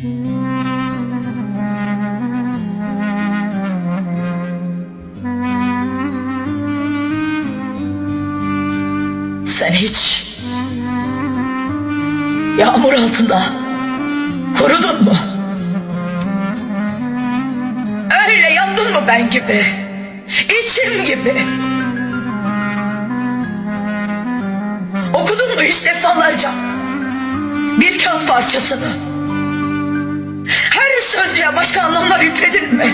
Sen hiç yağmur altında kurudun mu? Öyle yandın mı ben gibi? İçim gibi. Okudun mu hiç defalarca? Bir kağıt parçasını. Sözcüğe başka anlamlar yükledin mi?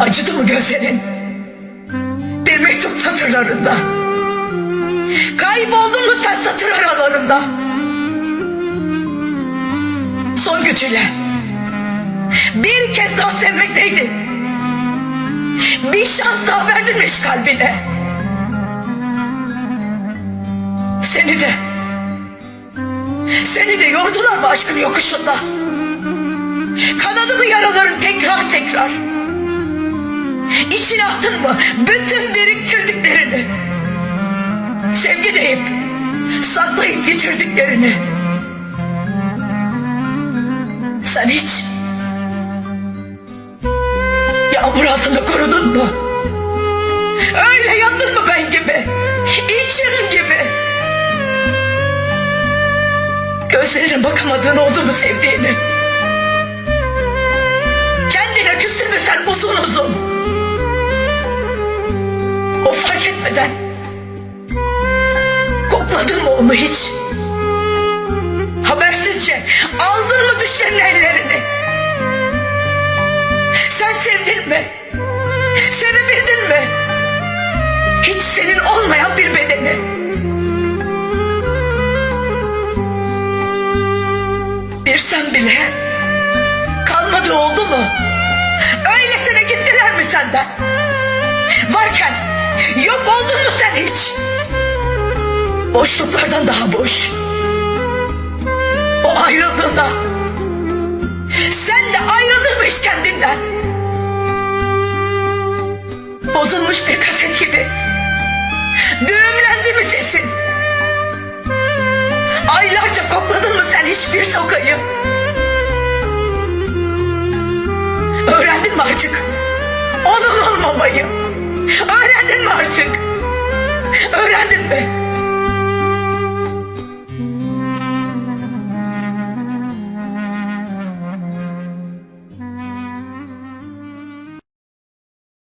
Acıdı mı gözlerin? Bir mektup satırlarında. Kayboldun mu sen satır aralarında? Son gücüyle. Bir kez daha sevmek? Bir şans daha verdin mi kalbine? Seni de Seni de yordular mı aşkın yokuşunda? Kanadı mı yaraların tekrar tekrar? İçine attın mı bütün biriktirdiklerini? Sevgi deyip saklayıp getirdiklerini. Sen hiç yağmur altında kurudun mu? Öyle yandın Gözlerine bakamadığın oldu mu sevdiğini? Kendine küstün mü sen uzun uzun? O fark etmeden kokladın mı onu hiç? Bir sen bile kalmadı oldu mu? Öylesine gittiler mi senden? Varken yok oldun mu sen hiç? Boşluklardan daha boş. O ayrıldığında sen de ayrılır mı hiç kendinden? Bozulmuş bir kaset gibi. Düğümlendi mi sesin? Aylarca kokladın mı sen bir tokayı. Öğrendin mi artık? Onun olmamayı. Öğrendin mi artık? Öğrendin mi?